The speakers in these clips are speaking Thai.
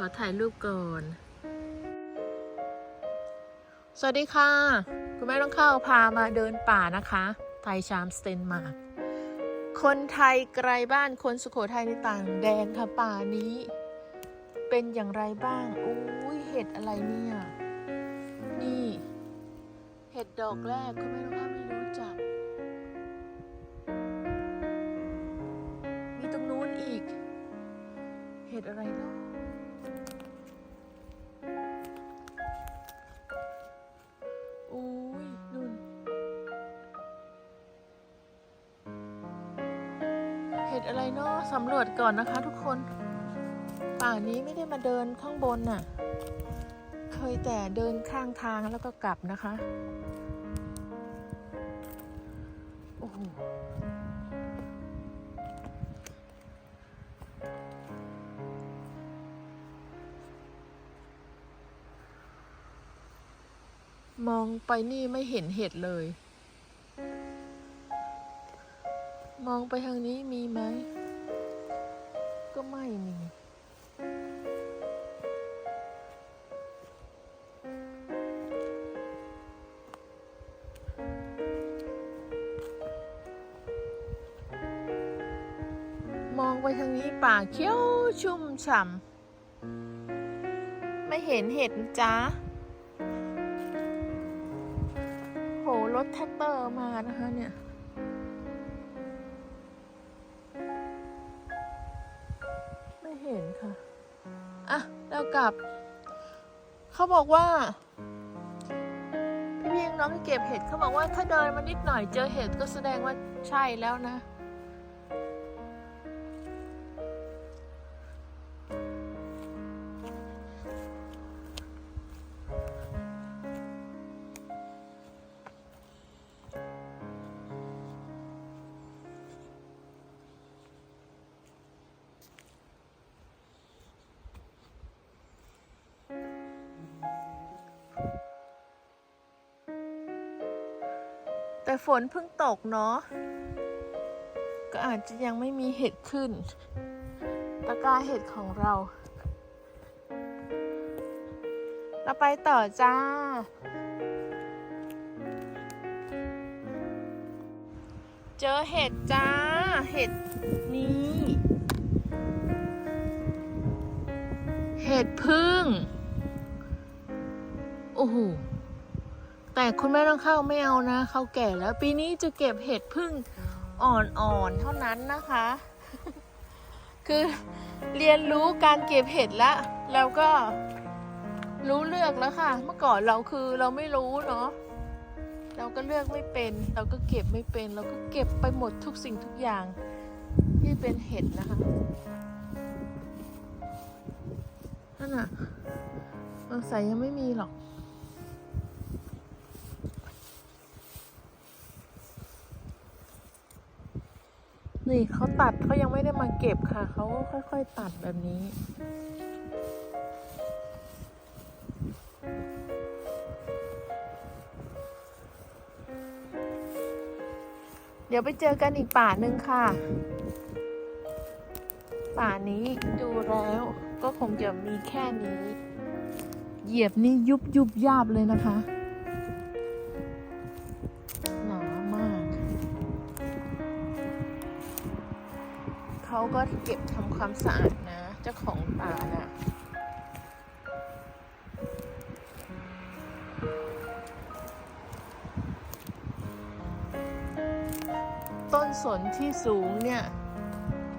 ขอถ่ายรูปก่อน สวัสดีค่ะ คุณแม่ต้องเข้าพามาเดินป่านะคะ ไทยชามสเตนมาร์กคนไทยไกลบ้านคนสุโขทัยในต่างแดนค่ะป่านี้ เป็นอย่างไรบ้าง อุ้ยเห็ดอะไรเนี่ย นี่ เห็ดดอกแรกคุณแม่ต้องเข้าไม่รู้จัก มีตรงนู้นอีก เห็ดอะไรเนาะ ห็ดอะไรเนาะสำรวจก่อนนะคะทุกคน ป่านี้ไม่ได้มาเดินข้างบนน่ะ เคยแต่เดินข้างทางแล้วก็กลับนะคะโอ้โหมองไปนี่ไม่เห็นเห็ดเลย มองไปทางนี้มีไหม ก็ไม่มี มองไปทางนี้ป่าเขียวชุ่มฉ่ำ ไม่เห็นเห็ดนะจ๊ะโหรถแท็กเตอร์มานะคะเนี่ย ค่ะ อะ เรากลับ เขาบอกว่า พี่เพียงน้องที่เก็บเห็ดเขาบอกว่าถ้าเดินมานิดหน่อยเจอเห็ดก็แสดงว่าใช่แล้วนะ ฝนเพิ่งตกเนาะ ก็อาจจะยังไม่มีเห็ดขึ้น ตะกร้าเห็ดของเรา เราไปต่อจ้า เจอเห็ดจ้า เห็ดนี้เห็ดพึ่ง โอ้โห แต่คุณแม่ต้องเข้าไม่เอานะเขาแก่แล้ว ปีนี้จะเก็บเห็ดพึ่งอ่อนๆเท่านั้นนะคะ คือเรียนรู้การเก็บเห็ดแล้วแล้วก็รู้เลือกแล้วค่ะ เมื่อก่อนเราคือเราไม่รู้เนาะเราก็เลือกไม่เป็น เราก็เก็บไม่เป็น เราก็เก็บไปหมดทุกสิ่งทุกอย่างที่เป็นเห็ดนะคะนั่นน่ะบางสายยังไม่มีหรอก นี่เขาตัดเขายังไม่ได้มาเก็บค่ะ เขาก็ค่อย ๆ ตัดแบบนี้ เดี๋ยวไปเจอกันอีกป่าหนึ่งค่ะ ป่านี้ดูแล้วก็คงจะมีแค่นี้ เหยียบนี่ยุบยุบยาบเลยนะคะ เขาก็เก็บทำความสะอาดนะ เจ้าของป่าน่ะต้นสนที่สูงเนี่ย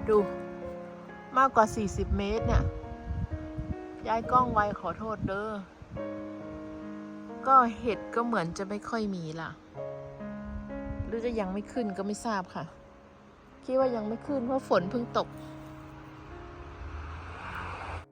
ดูมากกว่า 40 เมตรเนี่ย ย้ายกล้องไวขอโทษเด้อ ก็เห็ดก็เหมือนจะไม่ค่อยมีล่ะ หรือจะยังไม่ขึ้นก็ไม่ทราบค่ะ คิดว่ายังไม่ขึ้นเพราะฝนเพิ่งตก